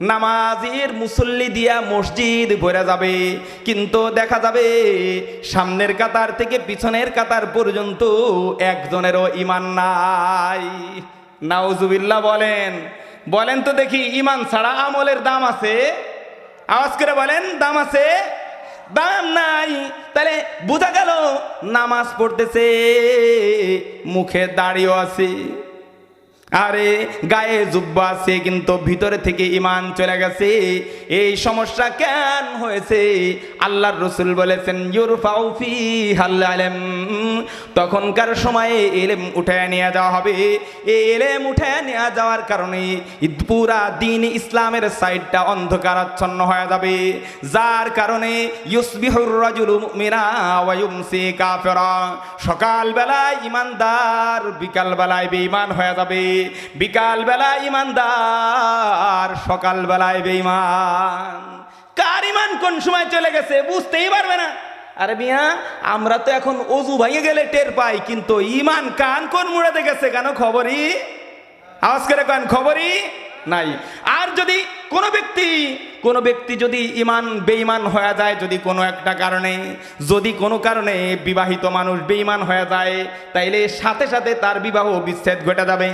নামাজের মুসল্লি দিয়া মসজিদ ভরে যাবে। কিন্তু দেখা যাবে সামনের কাতার থেকে পিছনের কাতার পর্যন্ত একজনেরও ইমান নাই। নাউজুবিল্লাহ বলেন বলেন তো দেখি ইমান ছাড়া আমলের দাম আছে? আওয়াজ করে বলেন, দাম আছে? দাম নাই। তাহলে বোঝা গেল নামাজ পড়তেছে, মুখে দাড়িও আছে। আরে গায়ে জুব্বা আছে কিন্তু ভিতরে থেকে ইমান চলে গেছে। এই সমস্যা কেন হয়েছে? আল্লাহর রসুল বলেছেন তখনকার সময়ে এলেম উঠে নিয়ে যাওয়া হবে। এই এলেম উঠে নিয়ে যাওয়ার কারণে পুরা দিন ইসলামের সাইডটা অন্ধকারাচ্ছন্ন হয়ে যাবে। যার কারণে ইউসবিহুর রাজুলু মুমিনা ওয়া ইউমসি কাফিরা সকালবেলায় ইমানদার বিকালবেলায় বেঈমান হয়ে যাবে। বিকালবেলা ইমানদার, সকালবেলায় বেঈমান। কার ইমান কোন সময় চলে গেছে বুঝতেই পারবে না। আরে মিয়া, আমরা তো এখন অজু ভাঙে গেলে টের পাই, কিন্তু ইমান কান কোন মুড়াতে গেছে কেন খবরই? আওয়াজ করে কেন, খবরই নাই। আর যদি কোনো ব্যক্তি কোনো ব্যক্তি যদি ইমান বেঈমান হয়ে যায় যদি কোনো একটা কারণে, যদি কোনো কারণে বিবাহিত মানুষ বেঈমান হয়ে যায়, তাইলে সাথে সাথে তার বিবাহ বিচ্ছেদ ঘটে যাবে।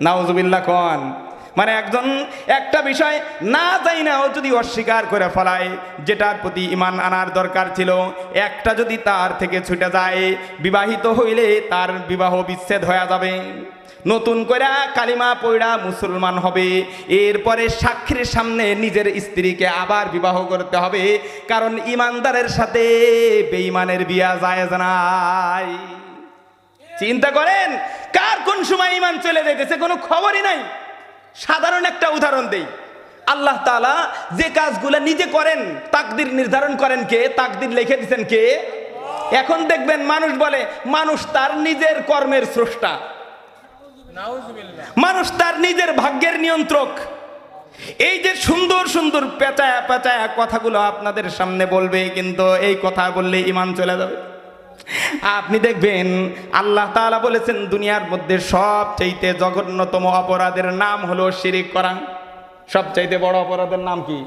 নাউজুবিল্লাহ কন মানে একজন, একটা বিষয় না যাই না ও যদি অস্বীকার করে ফেলায়, যেটার প্রতি ইমান আনার দরকার ছিল, একটা যদি তার থেকে ছুটে যায়, বিবাহিত হইলে তার বিবাহ বিচ্ছেদ হয়ে যাবে। নতুন করে কালিমা পয়ড়া মুসলমান হবে, এরপরে সাক্ষীর সামনে নিজের স্ত্রীকে আবার বিবাহ করতে হবে, কারণ ইমানদারের সাথে বেঈমানের বিয়া যায় নাই। চিন্তা করেন, কার কোন সময় ইমান চলে যাইতেছে কোনো খবরই নাই। সাধারণ একটা উদাহরণ দেই। আল্লাহ তাআলা যে কাজগুলো নিজে করেন, তাকদির নির্ধারণ করেন কে? তাকদির লিখে দিচ্ছেন কে? এখন দেখবেন মানুষ বলে, মানুষ তার নিজের কর্মের স্রষ্টা। মানুষ তার নিজের ভাগ্যের নিয়ন্ত্রক। এই যে সুন্দর সুন্দর পেঁচায়া পেঁচায়া কথাগুলো আপনাদের সামনে বলবে, কিন্তু এই কথা বললে ইমান চলে যাবে। আপনি দেখবেন আল্লাহ তালা বলেছেন দুনিয়ার মধ্যে সবচাইতে জঘন্যতম অপরাধের নাম হলো শিরিক করা। সবচাইতে বড় অপরাধের নাম কি?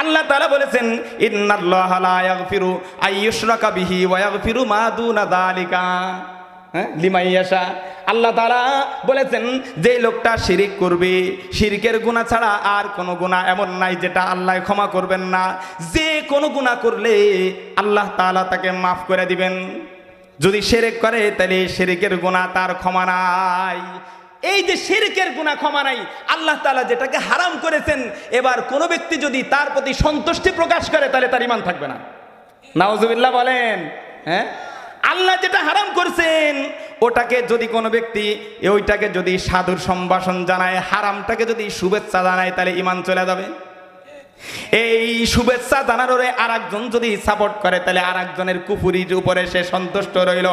আল্লাহ তাআলা বলেছেন ইন্নাল্লাহ লা ইয়াগফিরু আইয়ুশরাকা বিহি ওয়া ইয়াগফিরু মা দুনা যালিকা। হ্যাঁ? লিমাইয়াশা আল্লাহ তাআলা বলেছেন, যে লোকটা শিরিক করবে, শিরকের গুনাহ ছাড়া আর কোনো গুনাহ এমন নাই যেটা আল্লাহ ক্ষমা করবেন না। যে কোনো গুনাহ করলে আল্লাহ তাআলা তাকে মাফ করে দিবেন। যদি শিরিক করে, তাহলে শিরিকের গুনাহ তার ক্ষমা নাই। এই যে শিরকের গুনাহ ক্ষমা নাই, আল্লাহ তাআলা যেটাকে হারাম করেছেন, এবার কোনো ব্যক্তি যদি তার প্রতি সন্তুষ্টি প্রকাশ করে, তাহলে তার ইমান থাকবে না। নাউজুবিল্লাহ বলেন হ্যাঁ? আল্লাহ যেটা হারাম করছেন, ওটাকে যদি কোনো ব্যক্তি, ওইটাকে যদি সাধুর সম্ভাষণ জানায়, হারামটাকে যদি শুভেচ্ছা জানায়, তাহলে ইমান চলে যাবে। এই শুভেচ্ছা জানানোরে আর একজন যদি সাপোর্ট করে, তাহলে আর একজনের কুফুরির উপরে সে সন্তুষ্ট রইল।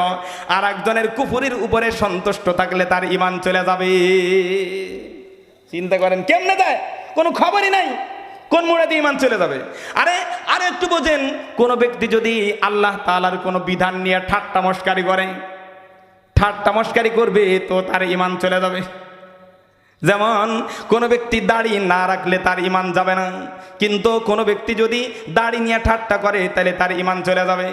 আর একজনের কুফুরির উপরে সন্তুষ্ট থাকলে তার ইমান চলে যাবে। চিন্তা করেন, কেমনে দেয় কোনো খবরই নাই। কোন মোড়াতে ইমান চলে যাবে? আরে আরে একটু বোঝেন, কোনো ব্যক্তি যদি আল্লাহ তালার কোনো বিধান নিয়ে ঠাট্টা মস্কারি করে, ঠাট্টা মস্কারি করবে, তো তার ইমান চলে যাবে। যেমন, কোনো ব্যক্তি দাড়ি না রাখলে তার ইমান যাবে না, কিন্তু কোনো ব্যক্তি যদি দাড়ি নিয়ে ঠাট্টা করে, তাহলে তার ইমান চলে যাবে।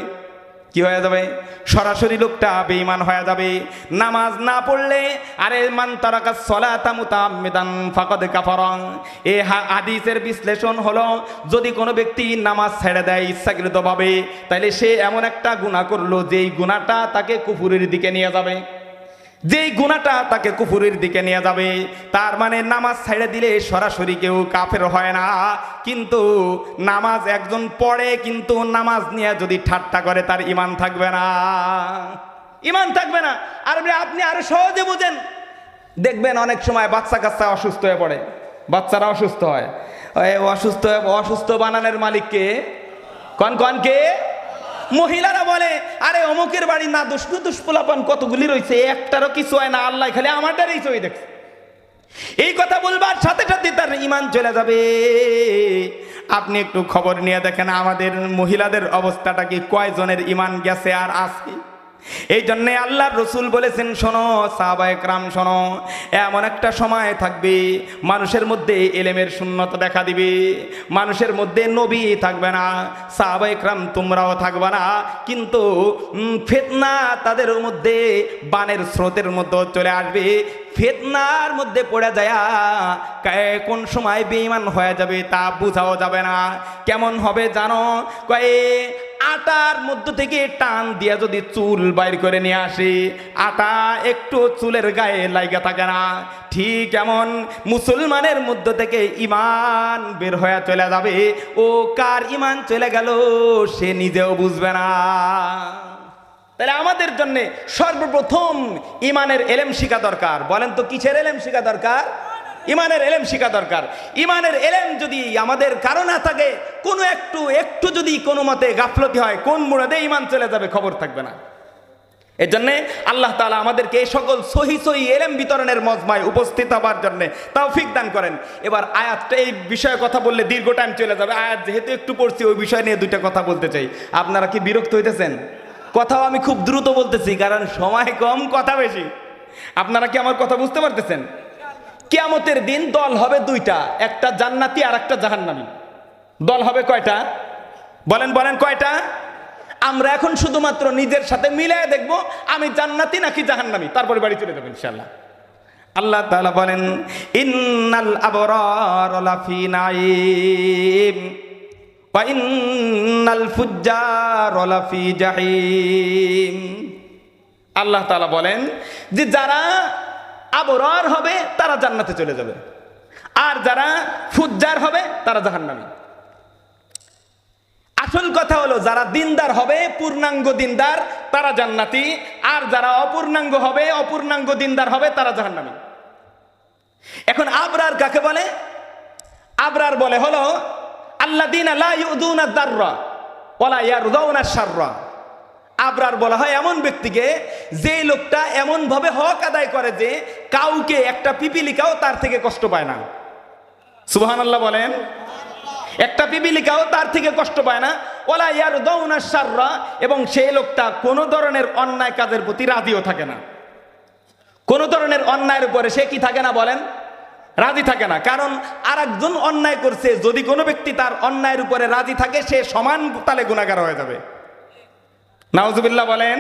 কি হয়ে যাবে? সরাসরি লোকটা বেঈমান হয়ে যাবে। নামাজ না পড়লে, আরে মান তারাকা সলাতা মুতামিদান ফাকাদ কাফারং। হা- হাদিসের বিশ্লেষণ হলো, যদি কোনো ব্যক্তি নামাজ ছেড়ে দেয় ইচ্ছাকৃতভাবে তাহলে সে এমন একটা গুনাহ করল, যেই গুনাহটা তাকে কুফুরের দিকে নিয়ে যাবে। যেই গুণাটা তাকে কুফুরের দিকে নিয়ে যাবে, তার মানে নামাজ ছেড়ে দিলে সরাসরি কেউ কাফের হয় না। কিন্তু নামাজ একজন পড়ে, কিন্তু নামাজ নিয়ে যদি ঠাট্টা করে, তার ইমান থাকবে না। ইমান থাকবে না। আর আপনি- আরও সহজে বুঝেন। দেখবেন অনেক সময় বাচ্চা কাচ্চা অসুস্থ হয়ে পড়ে। বাচ্চারা অসুস্থ হয়। অসুস্থ অসুস্থ বানানোর মালিককে কন কন কে? মহিলারা বলে, আরে, অমুকের বাড়ি না দুষ্টু দুষ্পলাপন কতগুলি রয়েছে? একটারও কিছু হয় না, আল্লাহ খালি আমারটারই চই দেখছে। এই কথা বলবার সাথে সাথে তার ইমান চলে যাবে। আপনি একটু খবর নিয়ে দেখেন, আমাদের মহিলাদের অবস্থাটা কি? কয়জনের ইমান গেছে আর আছে এই জন্যে আল্লাহ রসুল বলেছেন, শোনো সাহবায়করাম শোনো, এমন একটা সময় থাকবে, মানুষের মধ্যে এলেমের শূন্যতা দেখা দিবে, মানুষের মধ্যে নবী থাকবে না সাহবায়করাম তোমরাও থাকবে না, কিন্তু ফেতনা তাদের মধ্যে, বানের স্রোতের মধ্যে চলে আসবে, ফেতনার মধ্যে পড়ে যায় কোন সময় বেঈমান হয়ে যাবে তা বোঝাও যাবে না, কেমন হবে জানো, কয়ে আটার মধ্য থেকে টান দিয়া যদি চুল বাইর করে নিয়ে আসে, আটা একটু চুলের গায়ে লাইগা থাকে না। ঠিক এমন মুসলমানের মধ্য থেকে ইমান বের হয়ে চলে যাবে। ও কার ইমান চলে গেল, সে নিজেও বুঝবে না। তাহলে আমাদের জন্য সর্বপ্রথম ইমানের এলেম শিখা দরকার। বলেন তো, কিসের এলেম শিখা দরকার? ইমানের এলেম শিখা দরকার। ইমানের এলেম যদি আমাদের কারও না থাকে, কোনো একটু একটু যদি কোনো মতে গাফলতি হয়, কোন মুরাদে ইমান চলে যাবে খবর থাকবে না। এর জন্যে আল্লাহ তালা আমাদেরকে এই সকল সহি সহি এলেম বিতরণের মজমায় উপস্থিত হবার জন্য তাও ফিক দান করেন। এবার আয়াতটা এই বিষয়ে কথা বললে দীর্ঘ টাইম চলে যাবে। আয়াত যেহেতু একটু পড়ছি, ওই বিষয় নিয়ে দুইটা কথা বলতে চাই। আপনারা কি বিরক্ত হইতেছেন? কথাও আমি খুব দ্রুত বলতেছি, কারণ সময় কম, কথা বেশি। আপনারা কি আমার কথা বুঝতে পারতেছেন? কিয়ামতের দিন দল হবে দুইটা, একটা জান্নাতি আর একটা জাহান্নামি। দল হবে কয়টা? বলেন বলেন, কয়টা? আমরা এখন শুধুমাত্র নিজের সাথে মিলিয়ে দেখব আমি জান্নাতি নাকি জাহান্নামি। তারপরে বাড়ি চলে যাব ইনশাল্লাহ আল্লাহ তাআলা বলেন, ইন্নাল আবরার লাফি লাফি জাহিম। আল্লাহ তাআলা বলেন, যে যারা আবরার হবে, তারা জান্নাতে চলে যাবে। আর যারা ফুজ্জার হবে, তারা জাহান্নামী। আসল কথা হলো, যারা দিনদার হবে, পূর্ণাঙ্গ দিনদার, তারা জান্নাতি। আর যারা অপূর্ণাঙ্গ হবে, অপূর্ণাঙ্গ দিনদার হবে, তারা জাহান্নামী। এখন আবরার কাকে বলে? আবরার বলে হলো আল্লাহ দিন দাররা ওলা ইয়ারদাউনা শাররা। আবরার বলা হয় এমন ব্যক্তিকে যে লোকটা এমন ভাবে হক আদায় করে যে কাউকে একটা পিপিলিকাও তার থেকে কষ্ট পায় না। সুবহানাল্লাহ বলেন। একটা পিপিলিকাও তার থেকে কষ্ট পায় না। ওলা ইয়ার দৌনা সাররা এবং সেই লোকটা কোনো ধরনের অন্যায় কাজের প্রতি রাজিও থাকে না। কোনো ধরনের অন্যায়ের উপরে সে কি থাকে না বলেন? রাজি থাকে না। কারণ আর অন্যায় করছে, যদি কোনো ব্যক্তি তার অন্যায়ের উপরে রাজি থাকে, সে সমান তালে গুণাগার হয়ে যাবে। নাউজুবিল্লাহ বলেন,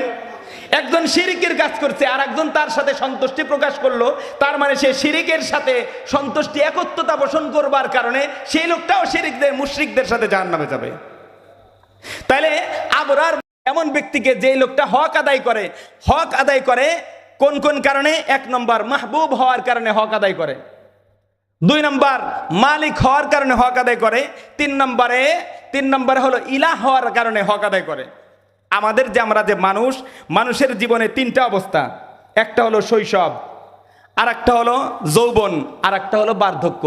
একজন শিরিকের কাজ করছে আর একজন তার সাথে সন্তুষ্টি প্রকাশ করল, তার মানে সে শিরিকের সাথে সন্তুষ্টি, একত্রতা পোষণ করবার কারণে সেই লোকটাও শিরিকদের, মুশরিকদের সাথে জাহান নামে যাবে। তাহলে আবরার এমন ব্যক্তিকে যে লোকটা হক আদায় করে, হক আদায় করে কোন কোন কারণে? এক নম্বর, মাহবুব হওয়ার কারণে হক আদায় করে। দুই নম্বর, মালিক হওয়ার কারণে হক আদায় করে। তিন নম্বরে তিন নম্বরে হলো ইলাহ হওয়ার কারণে হক আদায় করে। আমাদের যে আমরা যে মানুষ, মানুষের জীবনে তিনটা অবস্থা। একটা হলো শৈশব আর একটা হলো যৌবন আর একটা হলো বার্ধক্য।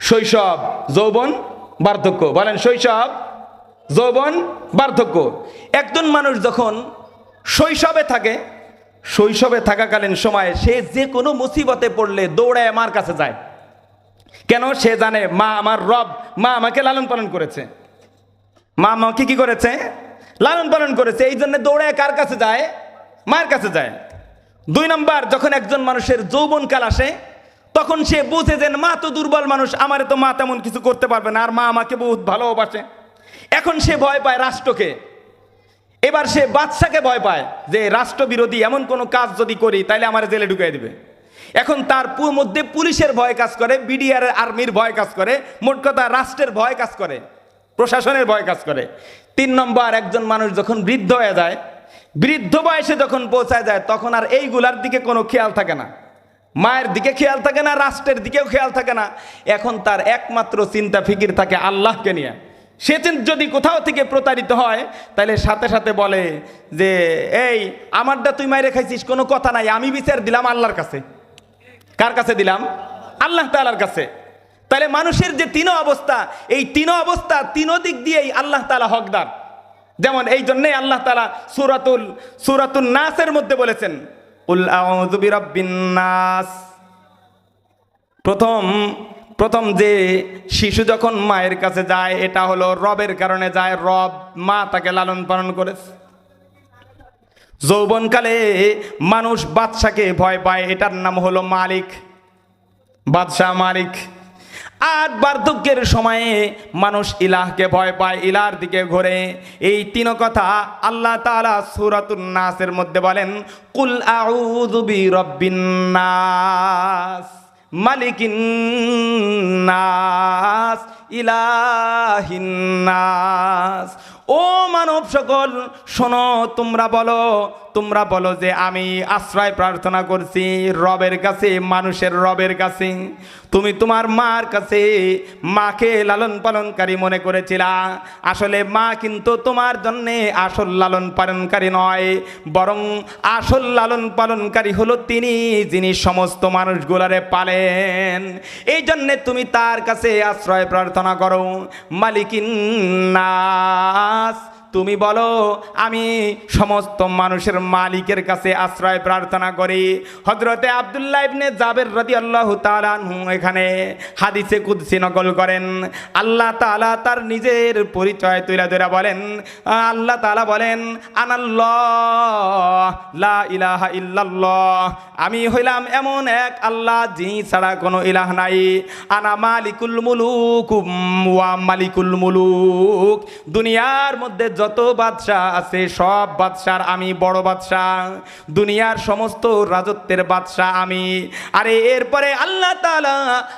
শৈশব, যৌবন, বার্ধক্য। বলেন শৈশব, যৌবন, বার্ধক্য। একজন মানুষ যখন শৈশবে থাকে, শৈশবে থাকাকালীন সময়ে সে যে কোনো মুসিবতে পড়লে দৌড়ায় আমার কাছে যায়। কেন? সে জানে, মা, আমার রব, মা আমাকে লালন পালন করেছে। মা আমাকে কি করেছে? লালন পালন করেছে, এই জন্য দৌড়ায় কার কাছে যায়? মায়ের কাছে যায়। দুই নম্বর, যখন একজন মানুষের যৌবনকাল আসে, তখন সে বুঝে যে, মা তো দুর্বল মানুষ, আমারে তো মা তেমন কিছু করতে পারবে না, আর মা আমাকে বহুত ভালোবাসে। এখন সে ভয় পায় রাষ্ট্রকে। এবার সে বাদশাকে ভয় পায় যে, রাষ্ট্রবিরোধী, এমন কোনো কাজ যদি করি তাহলে আমার জেলে ঢুকিয়ে দিবে। এখন তার মধ্যে পুলিশের ভয় কাজ করে বিডিআর আর্মির ভয় কাজ করে, মোট কথা রাষ্ট্রের ভয় কাজ করে। প্রশাসনের ভয় কাজ করে। তিন নম্বর, একজন মানুষ যখন বৃদ্ধ হয়ে যায়, বৃদ্ধ বয়সে যখন পৌঁছায় যায়, তখন আর এইগুলার দিকে কোনো খেয়াল থাকে না। মায়ের দিকে খেয়াল থাকে না, রাষ্ট্রের দিকেও খেয়াল থাকে না। এখন তার একমাত্র চিন্তা, ফিকির থাকে আল্লাহকে নিয়ে। সে যদি কোথাও থেকে প্রতারিত হয়, তাহলে সাথে সাথে বলে যে, এই, আমারটা তুই মায়ের খাইছিস, কোনো কথা নাই, আমি বিচার দিলাম আল্লাহর কাছে। কার কাছে দিলাম? আল্লাহ তালার কাছে। তাহলে মানুষের যে তিন অবস্থা, এই তিন অবস্থা তিন দিক দিয়েই আল্লাহ তালা হকদার। যেমন এই জন্যই আল্লাহ তালা সুরাতুল সুরাতুল নাসের মধ্যে বলেছেন নাস। প্রথম প্রথম যে শিশু যখন মায়ের কাছে যায়, এটা হলো রবের কারণে যায়, রব মা তাকে লালন পালন করেছে। যৌবনকালে মানুষ বাদশাকে ভয় পায়, এটার নাম হলো মালিক। বাদশাহ মালিক। আর বার্ধক্যের সময়ে মানুষ ইলাহকে ভয় পায় ইলার দিকে ঘোরে। এই তিন কথা আল্লাহ তাআলা সূরাতুন নাসের মধ্যে বলেন, কুল আউযু বিরাব্বিন নাস, মালিকিন নাস, ইলাহিন ও মানব সকল, শোনো, তোমরা বলো তোমরা বলো যে আমি আশ্রয় প্রার্থনা করছি রবের কাছে, মানুষের রবের কাছে। তুমি তোমার মার কাছে মাকে লালন পালনকারী মনে করেছিলা। আসলে মা কিন্তু তোমার জন্যে আসল লালন পালনকারী নয়, বরং আসল লালন পালনকারী হলো তিনি, যিনি সমস্ত মানুষগুলারে পালেন। এই জন্যে তুমি তার কাছে আশ্রয় প্রার্থনা করো, মালিকিন নাস। তুমি বলো, আমি সমস্ত মানুষের মালিকের কাছে আশ্রয় প্রার্থনা করি। হজরতে আবদুল্লাহ ইবনে জাবের রদি আল্লাহ তালানহু এখানে হাদিসে কুদসি নকল করেন। আল্লাহ তালা তার নিজের পরিচয় তুলে ধরে বলেন, আল্লাহ তালা বলেন, আনাল্লাহ, লা ইলাহা আমি হইলাম এমন এক আল্লাহ যিনি ছাড়া কোনো ইলাহ নাই। আনা মালিকুল মুলুক ওয়া মালিকুল মুলুক, দুনিয়ার মধ্যে যত বাদশাহ আছে, সব বাদশার আমি বড় বাদশাহ। দুনিয়ার সমস্ত রাজত্বের বাদশাহ আমি। আরে এরপরে আল্লাহ তাআলা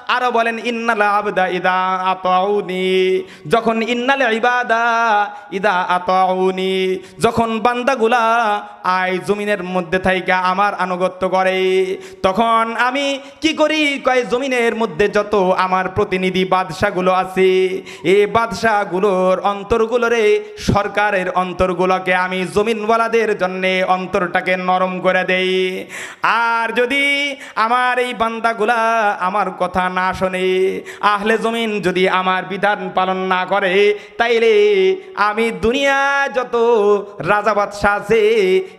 আরও বলেন, ইন্নাল আবদা ইদা আতাউনি। যখন, ইন্নাল ইবাদা ইদা আতাউনি। যখন বান্দাগুলা আয় জমিনের মধ্যে থাইকা আমার আনুগত্য করে, তখন আমি কি করি? কয়, জমিনের মধ্যে যত আমার প্রতিনিধি বাদশাগুলো আছে এই বাদশাগুলোর অন্তরগুলোরে সরকারের অন্তরগুলোকে আমি জমিনওয়ালাদের জন্যে অন্তরটাকে নরম করে দেই। আর যদি আমার এই বান্দাগুলা আমার কথা না শোনে, আহলে জমিন যদি আমার বিধান পালন না করে, তাইলে আমি দুনিয়া যত রাজা বাদশাহ আছে,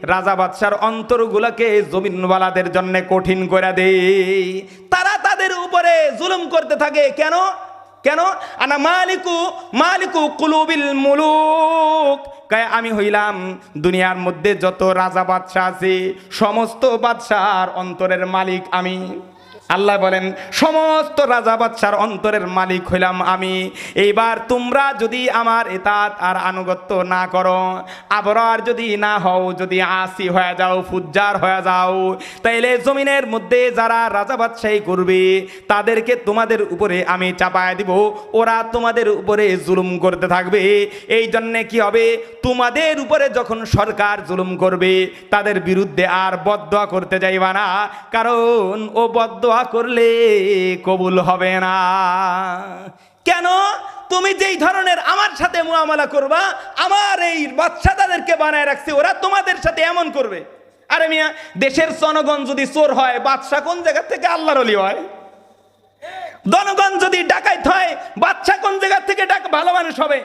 রাজা বাদশার অন্তরগুলোকে জমিনওয়ালাদের জন্য কঠিন করে দেই। তারা তাদের উপরে জুলুম করতে থাকে। কেন? কেন? আনা মালিকু মালিকু কুলুবিল মুলুক। কয় আমি হইলাম দুনিয়ার মধ্যে যত রাজা বাদশাহ আছে, সমস্ত বাদশার অন্তরের মালিক আমি। আল্লাহ বলেন, সমস্ত রাজা বাদশার অন্তরের মালিক হইলাম আমি। এইবার তোমরা যদি আমার এতাত আর আনুগত্য না করো, আবরার যদি না হও, যদি আসি হয়ে যাও, ফুজ্জার হয়ে যাও, তাইলে জমিনের মধ্যে যারা রাজা বাদশাহী করবে, তাদেরকে তোমাদের উপরে আমি চাপায় দিব। ওরা তোমাদের উপরে জুলুম করতে থাকবে। এই জন্যে কি হবে? তোমাদের উপরে যখন সরকার জুলুম করবে, তাদের বিরুদ্ধে আর বদয়া করতে যাইবা না। কারণ ও বদয়া করলে কবুল হবে না। কেন? তুমি যেই ধরনের আমার সাথে মুআমালা করবা, আমার এই বাচ্চা তাদেরকে বানায় রাখছে, ওরা তোমাদের সাথে এমন করবে। আরে মিয়া, দেশের জনগণ যদি চোর হয়, বাদশা কোন জায়গা থেকে আল্লাহর অলি হয়? জনগণ যদি ডাকাইত হয় বাচ্চা কোন জায়গা থেকে ডাক ভালো মানুষ হবে?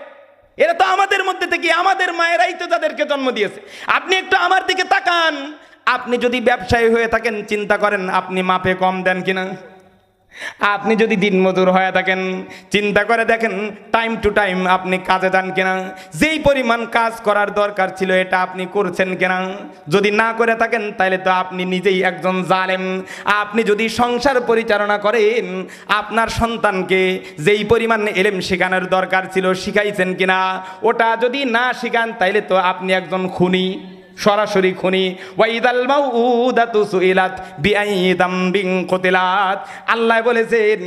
এরা তো আমাদের মধ্যে থেকে, আমাদের মায়েরাই তো তাদেরকে জন্ম দিয়েছে। আপনি একটু আমার দিকে তাকান। আপনি যদি ব্যবসায়ী হয়ে থাকেন, চিন্তা করেন, আপনি মাপে কম দেন কিনা? আপনি যদি দিনমজুর হয়ে থাকেন, চিন্তা করে দেখেন টাইম টু টাইম আপনি কাজে যান কিনা? যেই পরিমাণ কাজ করার দরকার ছিল, এটা আপনি করছেন কিনা? যদি না করে থাকেন, তাহলে তো আপনি নিজেই একজন জালেম। আপনি যদি সংসার পরিচালনা করেন, আপনার সন্তানকে যেই পরিমাণ এলেম শেখানোর দরকার ছিল, শিখাইছেন কিনা? ওটা যদি না শিখান তাইলে তো আপনি একজন খুনি। সরাসরি খুনি। ওয়াইদাল মাউদাতু সুইলাত বিআই দামবিং কতিলাত। আল্লাহ বলেছেন,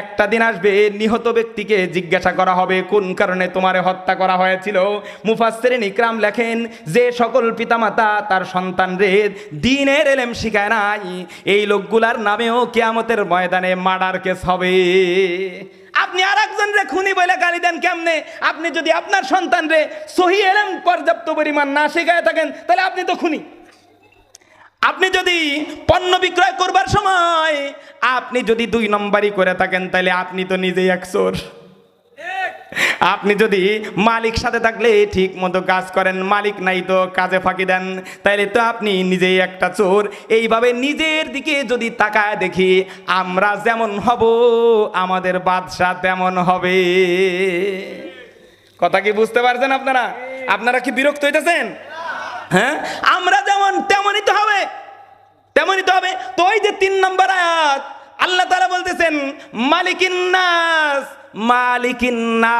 একটা দিন আসবে নিহত ব্যক্তিকে জিজ্ঞাসা করা হবে, কোন কারণে তোমারে হত্যা করা হয়েছিল। মুফাসসিরিন ইকরাম লেখেন, যে সকল পিতামাতা তার সন্তান রে দিনের এলেম শিখায় নাই, এই লোকগুলার নামেও কিয়ামতের ময়দানে মার্ডার কেস হবে। আপনি আর একজন রে খুনি বলে গালি দেন কেমনে? আপনি যদি আপনার সন্তান রে সহি এলেন পর্যাপ্ত পরিমাণ না শেখায় থাকেন, তাহলে আপনি তো খুনি। আপনি যদি পণ্য বিক্রয় করবার সময় আপনি যদি দুই নম্বরই করে থাকেন, তাহলে আপনি তো নিজেই এক আপনি যদি মালিক সাথে থাকলে ঠিক মতো কাজ করেন, মালিক নাই তো কাজে ফাঁকি দেন। তাইলে তো আপনি নিজেই একটা চোর। এইভাবে নিজের দিকে যদি তাকায় দেখি, আমরা যেমন হব, আমাদের বাদশাহ তেমন হবে। কথা কি বুঝতে পারছেন আপনারা? আপনারা কি বিরক্ত হইতেছেন? হ্যাঁ? আমরা যেমন, তেমনই তো হবে। তেমনই তো হবে। তো ওই যে তিন নম্বর আয়াত, আল্লাহ তাআলা বলতেছেন মালিকিন্নাস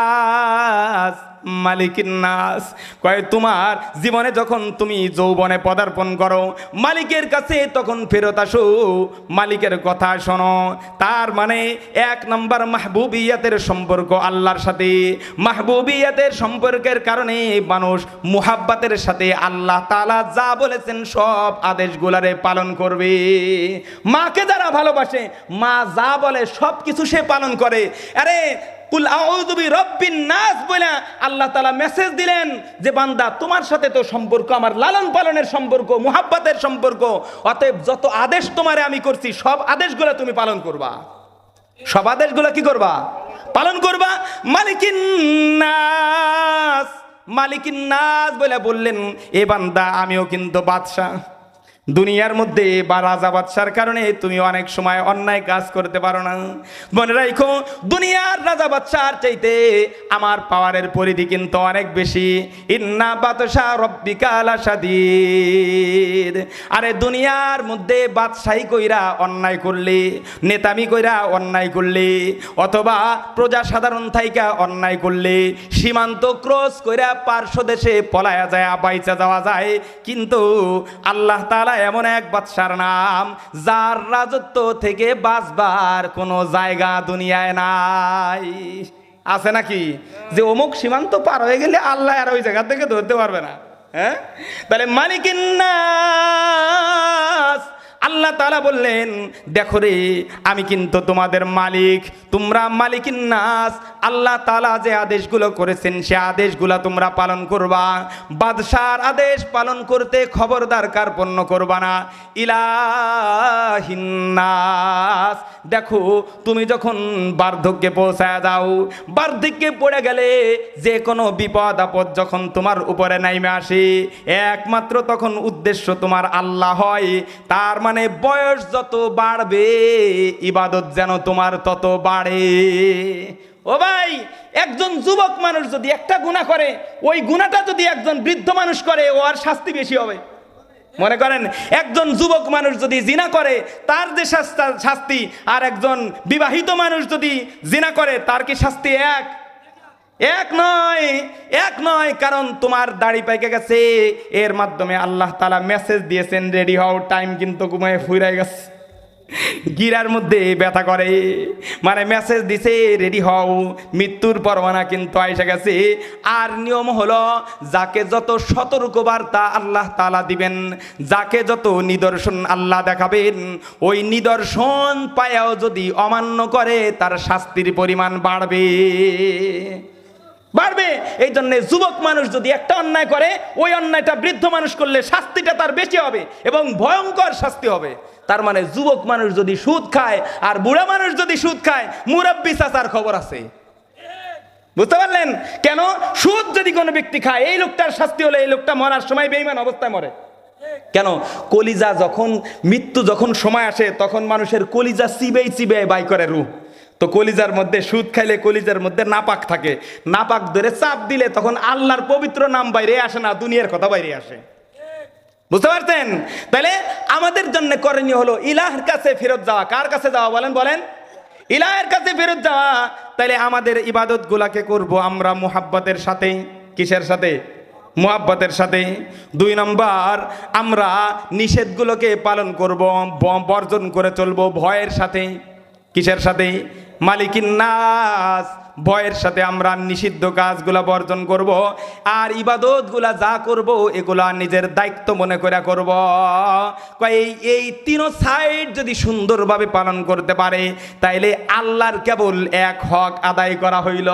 মালিকিন্নাস মালিকিন্নাস কয়, তোমার জীবনে যখন তুমি যৌবনে পদার্পণ করো, মালিকের কাছে তখন ফেরত আসো। মালিকের কথা শোনো। তার মানে এক নম্বর মাহবুবিয়াতের সম্পর্ক আল্লাহর সাথে। মাহবুবিয়াতের সম্পর্কের কারণে মানুষ মুহাব্বাতের সাথে আল্লাহ তালা যা বলেছেন সব আদেশগুলারে পালন করবে। মাকে যারা ভালোবাসে, মা যা বলে সব কিছু সে পালন করে। আরে কুল আউযু বিরাব্বিন নাস বলে আল্লাহ তাআলা মেসেজ দিলেন যে, বান্দা, তোমার সাথে তো সম্পর্ক, আমার লালন পালনের সম্পর্ক, মুহাব্বাতের সম্পর্ক, অতএব যত আদেশ তোমারে আমি করছি, সব আদেশগুলো তুমি পালন করবা। সব আদেশগুলো কি করবা? পালন করবা? মালিকিন নাস মালিকিন নাস বলে বললেন, এ বান্দা, আমিও কিন্তু বাদশাহ। দুনিয়ার মধ্যে বা রাজা বাদশার কারণে তুমি অনেক সময় অন্যায় কাজ করতে পারো না। মনে রাখো দুনিয়ার রাজা বাদশার চাইতে আমার পাওয়ারের পরিধি কিন্তু অনেক বেশি। ইন্না বাদশা রব্বিকালা সাদিদ আরে দুনিয়ার মধ্যে বাদশাহী কইরা অন্যায় করলে, নেতামি কইরা অন্যায় করলে, অথবা প্রজা সাধারণ থাইকা অন্যায় করলে, সীমান্ত ক্রস কইরা পার্শ্ব দেশে পলায়া যায় বাইচা যাওয়া যায়, কিন্তু আল্লাহ তাআলা এমন এক বাদশার নাম, যার রাজত্ব থেকে বাঁচবার কোনো জায়গা দুনিয়ায় নাই। আছে নাকি? যে অমুক সীমান্ত পার হয়ে গেলে আল্লাহ আর ওই জায়গা থেকে ধরতে পারবে না। হ্যাঁ? তাহলে মালিকিন আল্লাহ তাআলা বললেন, দেখো রে, আমি কিন্তু তোমাদের মালিক, তোমরা মালিকিন নাস। আল্লাহ তাআলা যে আদেশগুলো করেছেন, সে আদেশগুলো তোমরা পালন করবা। বাদশার আদেশ পালন করতে খবরদার কার্পণ্য করবা না। ইলাহিন্নাস দেখো, তুমি যখন বার্ধক্যে পৌঁছায় যাও, বার্ধক্যে পড়ে গেলে যে কোনো বিপদ আপদ যখন তোমার উপরে নাইমে আসে, একমাত্র তখন উদ্দেশ্য তোমার আল্লাহ হয়। তার মানে বয়স যত বাড়বে, ইবাদত যেন তোমার তত বাড়ে। ও ভাই, একজন যুবক মানুষ যদি একটা গুণা করে, ওই গুণাটা যদি একজন বৃদ্ধ মানুষ করে, ও আর শাস্তি বেশি হবে। মনে করেন, একজন যুবক মানুষ যদি জিনা করে, তার যে শাস্তি, আর একজন বিবাহিত মানুষ যদি জিনা করে, তার কি শাস্তি এক? এক নয় এক নয় কারণ তোমার দাড়ি পাইকে গেছে। এর মাধ্যমে আল্লাহ তালা মেসেজ দিয়েছেন রেডি হও টাইম কিন্তু ঘুমায় ফুরাই গেছে। গিরার মধ্যে ব্যথা করে। মানে মেসেজ দিছে রেডি হও, মৃত্যুর পরমানা কিন্তু আইসা গেছে। আর নিয়ম হলো, যাকে যত সতর্কবার্তা আল্লাহ তালা দিবেন, যাকে যত নিদর্শন আল্লাহ দেখাবেন, ওই নিদর্শন পায়াও যদি অমান্য করে, তার শাস্তির পরিমাণ বাড়বে। বাড়বে। এই জন্য যুবক মানুষ যদি একটা অন্যায় করে, ওই অন্যায়টা বৃদ্ধ মানুষ করলে শাস্তিটা তার বেশি হবে এবং ভয়ঙ্কর শাস্তি হবে। তার মানে যুবক মানুষ যদি সুদ খায় আর বুড়া মানুষ যদি সুদ খায়, মুরব্বী চাচার খবর আছে। বুঝতে পারলেন? কেন? সুদ যদি কোনো ব্যক্তি খায়, এই লোকটার শাস্তি হলে এই লোকটা মরার সময় বেইমান অবস্থায় মরে। কেন? কলিজা যখন, মৃত্যু যখন সময় আসে, তখন মানুষের কলিজা চিবেই চিবে বাই করে রু তো কলিজার মধ্যে, সুদ খাইলে কলিজার মধ্যে নাপাক থাকে। নাপাক ধরে চাপ দিলে তখন আল্লাহর পবিত্র নাম বাইরে আসে না, দুনিয়ার কথা বাইরে আসে। বুঝতে পারছেন? তাহলে আমাদের জন্য করণীয় হলো ইলাহের কাছে ফেরত যাওয়া। কার কাছে যাওয়া বলেন বলেন। ইলাহের কাছে ফেরত যাওয়া। তাহলে আমাদের ইবাদত গুলাকে করব আমরা মুহাব্বতের সাথে। কিসের সাথে? মুহাব্বতের সাথে। দুই নম্বর, আমরা নিষেধগুলোকে পালন করব বর্জন করে চলবো ভয়ের সাথে। কিসের সাথে? মালিকিন নাস, ভয়ের সাথে আমরা নিষিদ্ধ কাজগুলা বর্জন করব, আর ইবাদতগুলা যা করব, এগুলা নিজের দায়িত্ব মনে করে করব। এই এই তিন সাইড যদি সুন্দরভাবে পালন করতে পারে, তাইলে আল্লাহর কেবল এক হক আদায় করা হইল।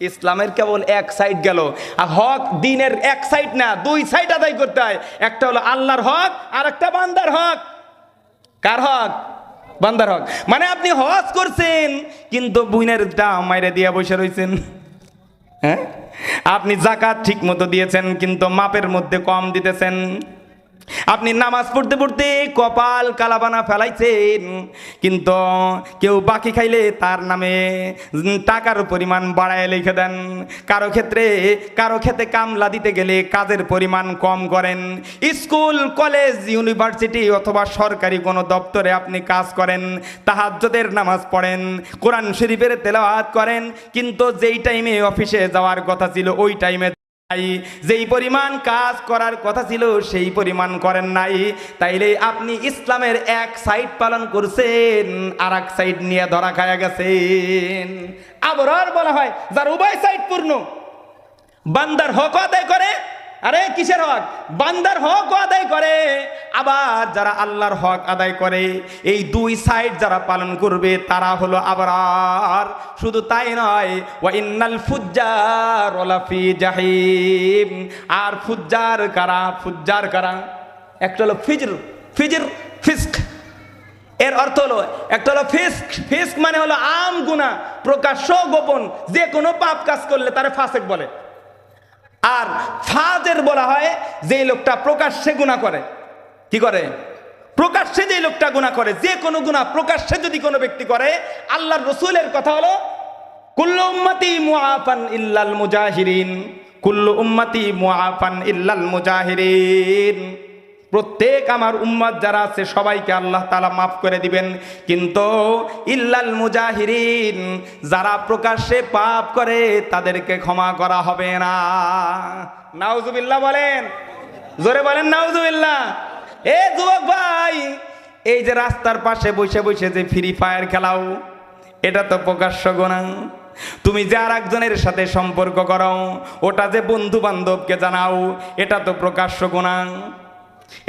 ইসলামের কেবল এক সাইড গেল, আর হক দিনের এক সাইড না, দুই সাইড আদায় করতে হয়। একটা হলো আল্লাহর হক, আর একটা বান্দার হক। কার হক? বান্দার হক। মানে আপনি হজ করছেন, কিন্তু বুইনের দাম মাইরে দিয়া বসে রয়েছেন হ্যাঁ? আপনি জাকাত ঠিক মতো দিয়েছেন, কিন্তু মাপের মধ্যে কম দিতেছেন। আপনি নামাজ পড়তে পড়তে কপাল কালাবানা ফেলাইছেন, কিন্তু কেউ বাকি খাইলে তার নামে টাকার পরিমাণ বাড়ায় লিখে দেন। কারও ক্ষেত্রে কারও ক্ষেত্রে কামলা দিতে গেলে কাজের পরিমাণ কম করেন। স্কুল, কলেজ, ইউনিভার্সিটি অথবা সরকারি কোনো দপ্তরে আপনি কাজ করেন, তাহাজ্জদের নামাজ পড়েন, কোরআন শরীফের তেলাওয়াত করেন, কিন্তু যেই টাইমে অফিসে যাওয়ার কথা ছিল, ওই টাইমে যেই পরিমাণ কাজ করার কথা ছিল, সেই পরিমাণ করেন নাই। তাইলে আপনি ইসলামের এক সাইড পালন করছেন আর এক সাইড নিয়ে ধরা খায়া গেছেন। আবার বলা হয়, যার উভয় সাইড পূর্ণ, বান্দার হক আদায় করে আরে, কিসের হক? বান্দার হক আদায় করে। আবার যারা আল্লাহর হক আদায় করে, এই দুই সাইড যারা পালন করবে, তারা হলো আবার শুধু তাই নয় ওয়া ইন্নাল ফুজ্জার ওলাফি জাহিম। আর ফুজ্জার কারা? ফুজ্জার কারা? একটা হলো ফিজর ফিজর, ফিস্ক। এর অর্থ হলো, একটা হলো ফিস্ক। ফিস্ক মানে হলো আম গুণা প্রকাশ্য গোপন। যে কোনো পাপ কাজ করলে তারে ফাসেক বলে। আর ফাজের বলা হয় যে লোকটা প্রকাশ্যে গুণা করে। কি করে? প্রকাশ্যে যে লোকটা গুণা করে, যে কোনো গুণা প্রকাশ্যে যদি কোনো ব্যক্তি করে, আল্লাহর রসুলের কথা হলো, কুল্লু উম্মতি মুআফান ইল্লাল মুজাহিরিন, কুল্লু উম্মতি মুআফান ইল্লাল মুজাহিরিন। প্রত্যেক আমার উম্মত যারা আছে, সবাইকে আল্লাহ তালা মাফ করে দিবেন। কিন্তু ইল্লাল মুজাহিরিন, যারা প্রকাশ্যে পাপ করে, তাদেরকে ক্ষমা করা হবে না। নাউজুবিল্লাহ বলেন। জোরে বলেন নাউজুবিল্লাহ। এ যুবক ভাই, এই যে রাস্তার পাশে বসে বসে যে ফ্রি ফায়ার খেলাও, এটা তো প্রকাশ্য গোনা তুমি যে আর একজনের সাথে সম্পর্ক করো, ওটা যে বন্ধু বান্ধবকে জানাও, এটা তো প্রকাশ্য গোনা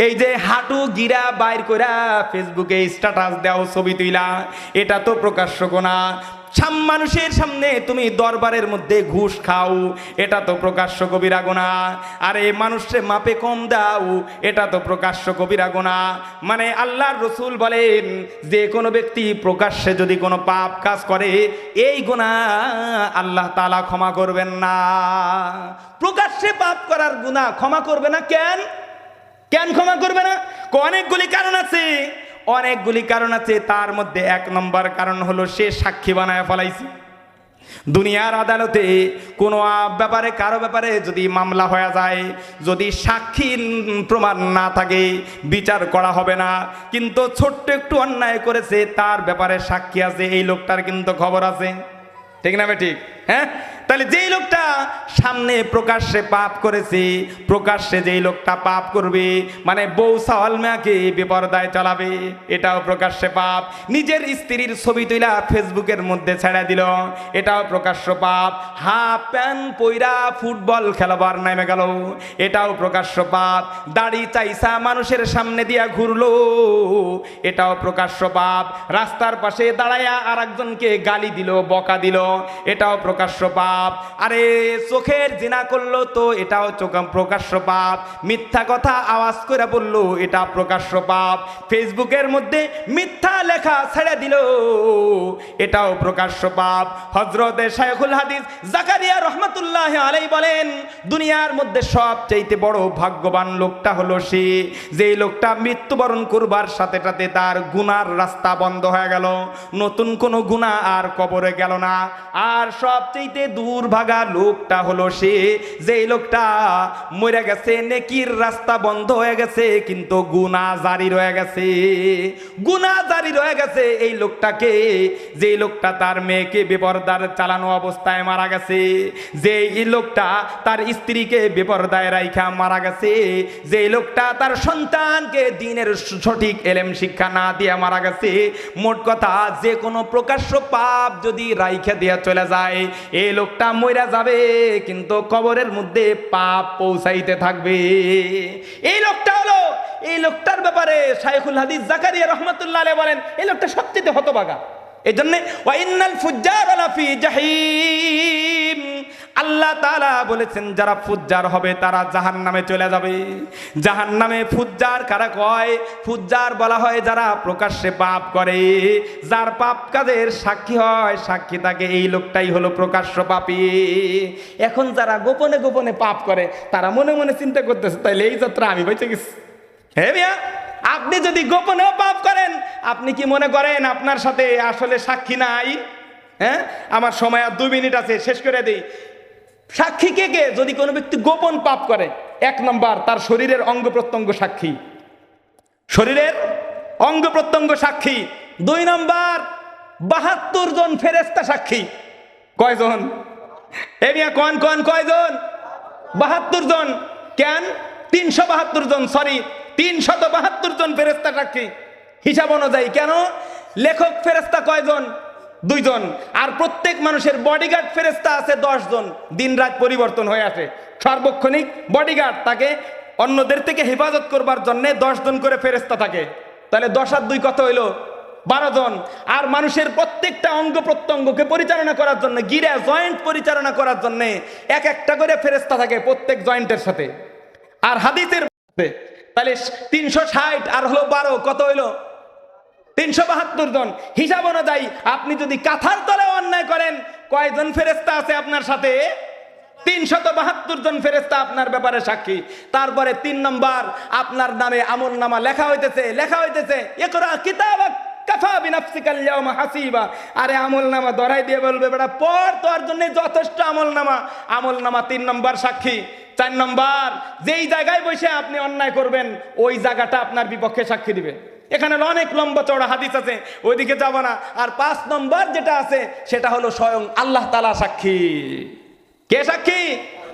এই যে হাঁটু গিরা বাইর করা ফেসবুকে স্ট্যাটাস দাও ছবি তুইলা, এটা তো প্রকাশ্য গোনা সাম মানুষের সামনে তুমি দরবারের মধ্যে ঘুষ খাও, এটা তো প্রকাশ্য কবিরা গোনা আরে মানুষে মাপে কম দাও, এটা তো প্রকাশ্য কবিরা গোনা মানে আল্লাহর রসুল বলেন, যে কোনো ব্যক্তি প্রকাশ্যে যদি কোনো পাপ কাজ করে, এই গোনা আল্লাহ তালা ক্ষমা করবেন না। প্রকাশ্যে পাপ করার গুণা ক্ষমা করবে না কেন? কেন ক্ষমা করবে না? অনেকগুলি কারণ আছে। অনেকগুলি কারণ আছে, তার মধ্যে এক নম্বর কারণ হলো সে সাক্ষী বানায় ফেলাইছে। দুনিয়ার আদালতে কোনো ব্যাপারে, কারও ব্যাপারে যদি মামলা হয়ে যায়, যদি সাক্ষীর প্রমাণ না থাকে, বিচার করা হবে না। কিন্তু ছোট্ট একটু অন্যায় করেছে, তার ব্যাপারে সাক্ষী আছে, এই লোকটার কিন্তু খবর আছে। ঠিক না ঠিক? হ্যাঁ? তাহলে যেই লোকটা সামনে প্রকাশ্যে পাপ করেছে, প্রকাশ্যে যেই লোকটা পাপ করবে মানে বউ সাওয়াল মেয়াকে বিপর্দায় চালাবে, এটাও প্রকাশ্যে পাপ। নিজের স্ত্রীর ছবি তুইলা ফেসবুকের মধ্যে ছেড়ে দিল, এটাও প্রকাশ্য পাপ। হাফ প্যান্ট পইরা ফুটবল খেলাবার নেমে গেল, এটাও প্রকাশ্য পাপ। দাড়ি চাইসা মানুষের সামনে দিয়া ঘুরলো, এটাও প্রকাশ্য পাপ। রাস্তার পাশে দাঁড়ায়া আর একজনকে গালি দিল, বকা দিল, এটাও প্রকাশ্য পাপ। আরে, চোখের জিনা করল তো, এটাও চোখ প্রকাশ্য পাপ। মিথ্যা কথা আওয়াজ করে বলল, এটা প্রকাশ্য পাপ। ফেসবুকের মধ্যে মিথ্যা লেখা ছেড়ে দিল, এটাও প্রকাশ্য পাপ। হজরত শাইখুল হাদিস জাকারিয়া রহমতুল্লাহ আলাই বলেন, দুনিয়ার মধ্যে সবচাইতে বড় ভাগ্যবান লোকটা হলো সে। যে লোকটা মৃত্যুবরণ করবার সাথে সাথে তার গুনার রাস্তা বন্ধ হয়ে গেল। নতুন কোনো গুণা আর কবরে গেল না। আর সবচাইতে দুর্ভাগা লোকটা হলো সে। যে লোকটা মরে গেছে, নেকির রাস্তা বন্ধ হয়ে গেছে, কিন্তু গুনাহ জারি রয়ে গেছে। গুনাহ জারি রয়ে গেছে এই লোকটাকে। যে লোকটা তার মেয়েকে বেপরদার চালানো অবস্থায় মারা গেছে। যে লোকটা তার স্ত্রীকে বেপরদায় রাইখা মারা গেছে। যে লোকটা তার সন্তানকে দিনের সঠিক এলেম শিক্ষা না দিয়ে মারা গেছে। মোট কথা যে কোনো প্রকাশ্য পাপ যদি রাইখা দিয়ে চলে যায়, এই লোকটা মইরা যাবে, কিন্তু কবরের মধ্যে পাপ পৌঁছাইতে থাকবে। এই লোকটা হলো, এই লোকটার ব্যাপারে শাইখুল হাদিস জাকারিয়া রহমতুল্লাহ বলেন, এই লোকটা সত্যিতে হতবাগা এই জন্যে আল্লাহ তাআলা বলেছেন, যারা ফুজ্জার হবে তারা জাহান নামে চলে যাবে। জাহান নামে ফুজ্জার কারা কয়? ফুজ্জার বলা হয় যারা প্রকাশ্যে পাপ করে। যার পাপ কাজের সাক্ষী হয়, সাক্ষী তাকে এই লোকটাই হলো প্রকাশ্য পাপী। এখন যারা গোপনে গোপনে পাপ করে, তারা মনে মনে চিন্তা করতেছে, তাইলে এই যাত্রা আমি বেঁচে গেছি। হ্যাঁ মিয়া! আপনি যদি গোপনেও পাপ করেন, আপনি কি মনে করেন আপনার সাথে আসলে সাক্ষী নাই? হ্যাঁ? আমার সময় আর দুই মিনিট আছে, শেষ করে দিই। সাক্ষী কে কে? যদি কোনো ব্যক্তি গোপন পাপ করে, এক নম্বর তার শরীরের অঙ্গ প্রত্যঙ্গ সাক্ষী। শরীরের অঙ্গ প্রত্যঙ্গ সাক্ষী। দুই নম্বর বাহাত্তর জন ফেরেস্তা সাক্ষী। কয়জন? এ মিয়া, কন কন, কয়জন? বাহাত্তর জন। কেন? তিনশো বাহাত্তর জন সরি তিনশত বাহাত্তর জন ফেরেস্তা সাক্ষী। হিসাব অনুযায়ী, কেন? লেখক ফেরেস্তা কয়জন? দুইজন। আর প্রত্যেক মানুষের বডিগার্ড ফেরেস্তা আছে জন দিন রাত পরিবর্তন হয়ে আসে। সার্বক্ষণিক বডিগার্ড তাকে অন্যদের থেকে হেফাজত করবার জন্যে জন করে ফেরেস্তা থাকে। তাহলে দশ আর দুই কত হইল? বারো জন আর মানুষের প্রত্যেকটা অঙ্গ প্রত্যঙ্গকে পরিচালনা করার জন্য, গিরা জয়েন্ট পরিচালনা করার জন্য এক একটা করে ফেরেস্তা থাকে প্রত্যেক জয়েন্টের সাথে। আর হাদিসের তাহলে তিনশো ষাট আর হলো বারো, কত হইল? তিনশো বাহাত্তর জন। হিসাব অনুযায়ী আপনি যদি কাথার তলে অন্যায় করেন, কয়জন ফেরেস্তা আছে আপনার সাথে? তিনশত বাহাত্তর জন ফেরেস্তা আপনার ব্যাপারে সাক্ষী। তারপরে তিন নম্বর, আপনার নামে আমল নামা লেখা হইতেছে লেখা হইতেছে একরা কিতাব কাফা বিনাফসিকাল হাসিবা। আরে ধরাই দিয়ে বলবে, বেটা পর তোর জন্য যথেষ্ট আমল নামা। আমল নামা তিন নম্বর সাক্ষী। চার নম্বর, যেই জায়গায় বসে আপনি অন্যায় করবেন, ওই জায়গাটা আপনার বিপক্ষে সাক্ষী দিবে। এখানে অনেক লম্বা চড়া হাদিস আছে, ওইদিকে যাব না। আর পাঁচ নম্বর যেটা আছে, সেটা হলো স্বয়ং আল্লাহ তালা সাক্ষী। কে সাক্ষী?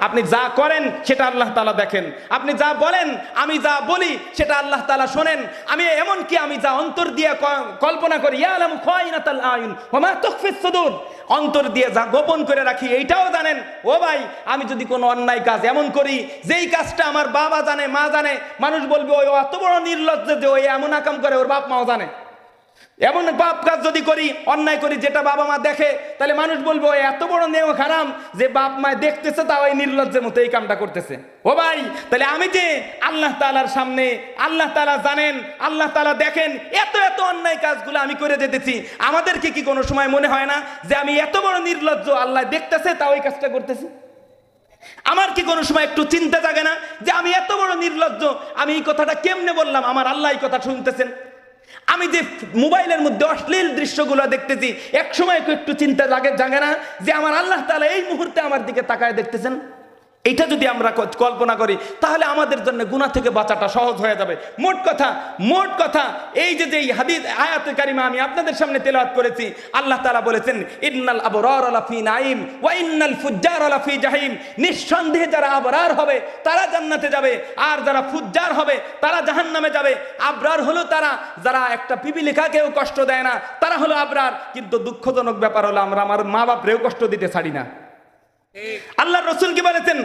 আপনি যা করেন, সেটা আল্লাহ তালা দেখেন। আপনি যা বলেন, আমি যা বলি, সেটা আল্লাহ তালা শোনেন। আমি এমন কি, আমি যা অন্তর দিয়ে কল্পনা করি ইয়ালামু সুদূর। অন্তর দিয়ে যা গোপন করে রাখি, এইটাও জানেন। ও ভাই, আমি যদি কোনো অন্যায় কাজ এমন করি, যেই কাজটা আমার বাবা জানে, মা জানে, মানুষ বলবে, ওই এত বড় নির্লজ্জ যে ওই এমন আকাম করে, ওর বাপ মাও জানে। এমন পাপ কাজ যদি করি, অন্যায় করি, যেটা বাবা মা দেখে, তাহলে মানুষ বলব এত বড় নেও খারাম যে বাপ মায় দেখতেছে, তাও এই নির্লজ্জের মতো এই কামটা করতেছে। ও ভাই, তাহলে আমি যে আল্লাহ তালার সামনে, আল্লাহ তালা জানেন, আল্লাহ তালা দেখেন, এত এত অন্যায় কাজগুলো আমি করে যেতেছি, আমাদেরকে কি কোনো সময় মনে হয় না যে আমি এত বড় নির্লজ্জ আল্লাহ দেখতেছে, তাও এই কাজটা করতেছি? আমার কি কোনো সময় একটু চিন্তা জাগে না যে আমি এত বড় নির্লজ্জ, আমি এই কথাটা কেমনে বললাম? আমার আল্লাহ এই কথা শুনতেছেন। আমি যে মোবাইলের মধ্যে অশ্লীল দৃশ্যগুলো দেখতেছি, একসময় একটু চিন্তা লাগে জাগে না যে আমার আল্লাহ তালা এই মুহূর্তে আমার দিকে তাকায় দেখতেছেন? এটা যদি আমরা কল্পনা করি, তাহলে আমাদের জন্য গুণা থেকে বাঁচাটা সহজ হয়ে যাবে। মোট কথা মোট কথা, এই যে যে এই হাদিস আয়াত কারিমা আমি আপনাদের সামনে তেলাওয়াত করেছি, আল্লাহ তাআলা বলেছেন, ইন্নাল আবরার লাফি নাইম ওয়া ইন্নাল ফুজ্জার লাফি জাহিম। নিঃসন্দেহে যারা আবরার হবে, তারা জান্নাতে যাবে। আর যারা ফুজ্জার হবে, তারা জাহান্নামে যাবে। আবরার হলো তারা, যারা একটা পিপিলিকাকেও কষ্ট দেয় না, তারা হলো আবরার। কিন্তু দুঃখজনক ব্যাপার হলো, আমরা আমার মা বাপরেও কষ্ট দিতে ছাড়ি না। আল্লাহ রসুল কি বলেছেন,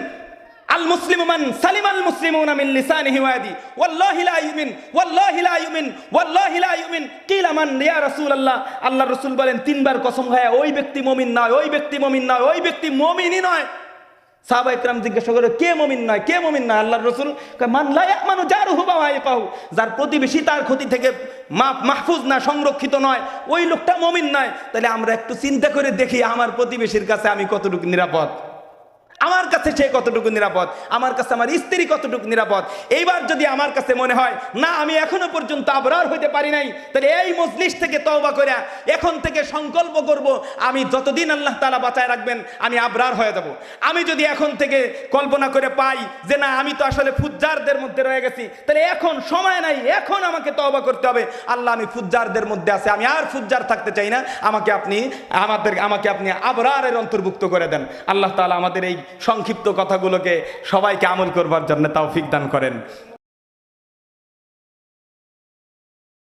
আল মুসলিম মান সালিম আল মুসলিমুনা মিন লিসানিহি ওয়া ইয়াদি ওয়াল্লাহি লা ইউমিন, ওয়াল্লাহি লা ইউমিন, ওয়াল্লাহি লা ইউমিন, কিলা মান ইয়া রাসূলুল্লাহ? আল্লাহ রসুল বলেন, তিনবার কসম খায়, ওই ব্যক্তি মুমিন নয়, ওই ব্যক্তি মুমিন নয়, ওই ব্যক্তি মুমিনই নয়। সাহাবা ইকরাম জিজ্ঞাসা করে কে মমিন নয়? কে মমিন নয়? আল্লাহ রসুল মানলাই মান যার হুবা পাহু যার প্রতিবেশী তার ক্ষতি থেকে মা- মাহফুজ না, সংরক্ষিত নয়। ওই লোকটা মমিন নয়। তাহলে আমরা একটু চিন্তা করে দেখি আমার প্রতিবেশীর কাছে আমি কতটুকু নিরাপদ। আমার কাছে সে কতটুকু নিরাপদ? আমার কাছে আমার স্ত্রী কতটুকু নিরাপদ? এইবার যদি আমার কাছে মনে হয়, না, আমি এখনও পর্যন্ত আবরার হইতে পারি নাই, তাহলে এই মজলিস থেকে তওবা করে এখন থেকে সংকল্প করব, আমি যতদিন আল্লাহ তালা বাঁচায় রাখবেন, আমি আবরার হয়ে যাব। আমি যদি এখন থেকে কল্পনা করে পাই যে, না, আমি তো আসলে ফুজ্জারদের মধ্যে রয়ে গেছি, তাহলে এখন সময় নাই, এখন আমাকে তওবা করতে হবে। আল্লাহ, আমি ফুজ্জারদের মধ্যে আছে, আমি আর ফুজ্জার থাকতে চাই না। আমাকে আপনি, আমাদের, আমাকে আপনি আবরারের অন্তর্ভুক্ত করে দেন। আল্লাহ তালা আমাদের এই সংক্ষিপ্ত কথাগুলোকে সবাইকে আমল করবার জন্য তাও দান করেন।